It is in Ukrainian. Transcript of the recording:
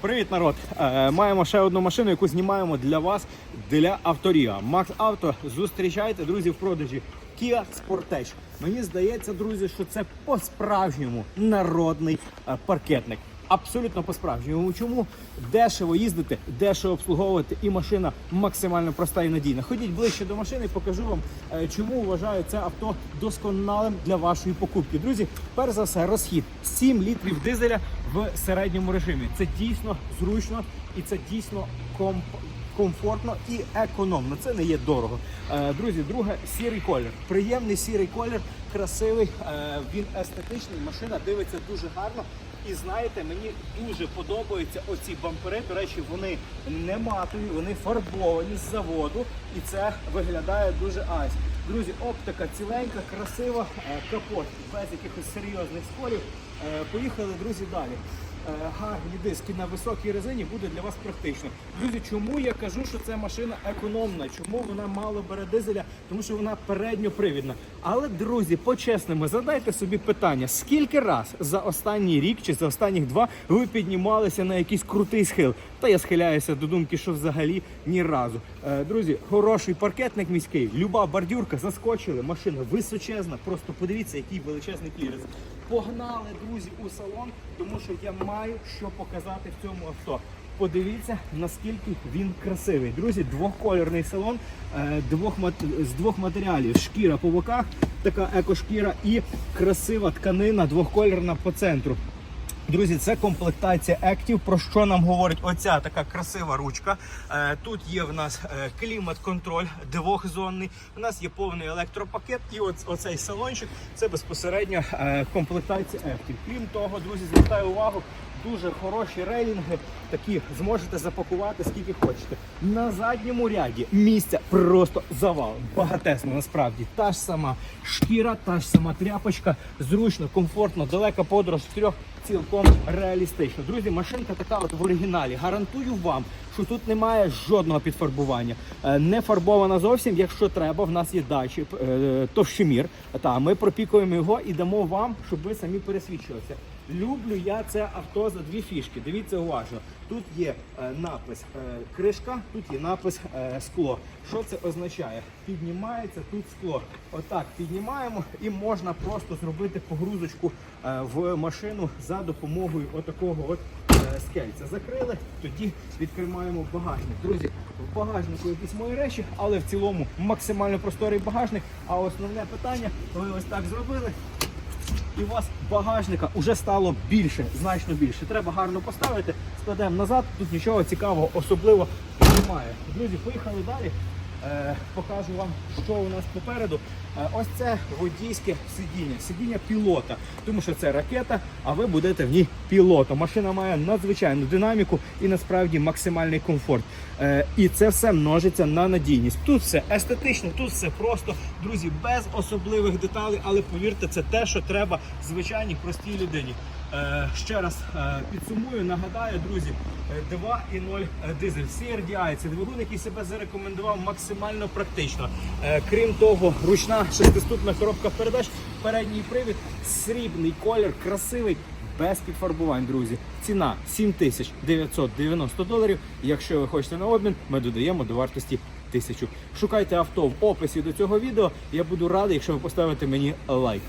Привіт, народ! Е, маємо ще одну машину, яку знімаємо для вас для авторія. Макс Авто. Зустрічайте, друзі, в продажі Kia Sportage. Мені здається, друзі, що це по-справжньому народний е, паркетник. Абсолютно по-справжньому. Чому дешево їздити, дешево обслуговувати, і машина максимально проста і надійна. Ходіть ближче до машини, покажу вам, е, чому вважаю це авто досконалим для вашої покупки. Друзі, перш за все, розхід 7 літрів дизеля в середньому режимі. Це дійсно зручно і це дійсно комп комфортно і економно. Це не є дорого. Е, Друзі, друге сірий колір. Приємний сірий колір, красивий, е, він естетичний. Машина дивиться дуже гарно. І знаєте, мені дуже подобаються оці бампери. До речі, вони не матові, вони фарбовані з заводу, і це виглядає дуже айс. Друзі, оптика ціленька, красива, е, капот без якихось серйозних спорів. Е, Поїхали, друзі, далі. Е, гарні диски на високій резині буде для вас практично. Друзі, чому я кажу, що це машина економна? Чому вона мало бере дизеля? Тому що вона передньопривідна. Але, друзі, по-чесному, задайте собі питання, скільки раз за останній рік чи за останніх два ви піднімалися на якийсь крутий схил? Та я схиляюся до думки, що взагалі ні разу. Друзі, хороший паркетник міський, люба бордюрка, заскочили, машина височезна. Просто подивіться, який величезний кліренс. Погнали, друзі, у салон, тому що я маю що показати в цьому авто. Подивіться, наскільки він красивий. Друзі, двохкольорний салон е, двох з двох матеріалів. Шкіра по боках, така екошкіра і красива тканина двохкольорна по центру. Друзі, це комплектація Active. Про що нам говорить оця така красива ручка. Е, Тут є в нас е, клімат-контроль двохзонний. У нас є повний електропакет, і оцей салончик це безпосередньо е, комплектація Active. Крім того, друзі, звертаю увагу. Дуже хороші рейлінги, такі зможете запакувати скільки хочете. На задньому ряді місця просто завал. Багатесно насправді. Та ж сама шкіра, та ж сама тряпочка, зручно, комфортно, далека подорож в трьох цілком реалістично. Друзі, машинка така от в оригіналі. Гарантую вам, що тут немає жодного підфарбування. Е, Не фарбована зовсім. Якщо треба, в нас є датчик е, товщемір. Та ми пропікуємо його і дамо вам, щоб ви самі пересвідчилися. Люблю я це авто за дві фішки. Дивіться уважно. Тут є е, напис кришка, тут є напис скло. Що це означає? Піднімається тут скло. Отак піднімаємо і можна просто зробити погрузочку в машину за допомогою отакого от е, скельця. Закрили, тоді відкриваємо багажник. Друзі, в багажнику якісь мої речі, але в цілому максимально просторий багажник. А основне питання, ви ось так зробили і у вас багажника вже стало більше, значно більше. Треба гарно поставити, складемо назад, тут нічого цікавого особливо немає. Друзі, поїхали далі. Е, покажу вам, що у нас попереду. Е, ось це водійське сидіння, сидіння пілота, тому що це ракета, а ви будете в ній пілотом. Машина має надзвичайну динаміку і насправді максимальний комфорт. Е, і це все множиться на надійність. Тут все естетично, тут все просто, друзі, без особливих деталей, але повірте, це те, що треба звичайній простій людині. Ще раз підсумую, нагадаю, друзі, е, 2.0 дизель CRDI – це двигун, який себе зарекомендував максимально практично. Е, Крім того, ручна шестиступна коробка передач, передній привід, срібний колір, красивий. Без підфарбувань, друзі. Ціна 7990 доларів. Якщо ви хочете на обмін, ми додаємо до вартості 1000. Шукайте авто в описі до цього відео. Я буду радий, якщо ви поставите мені лайк.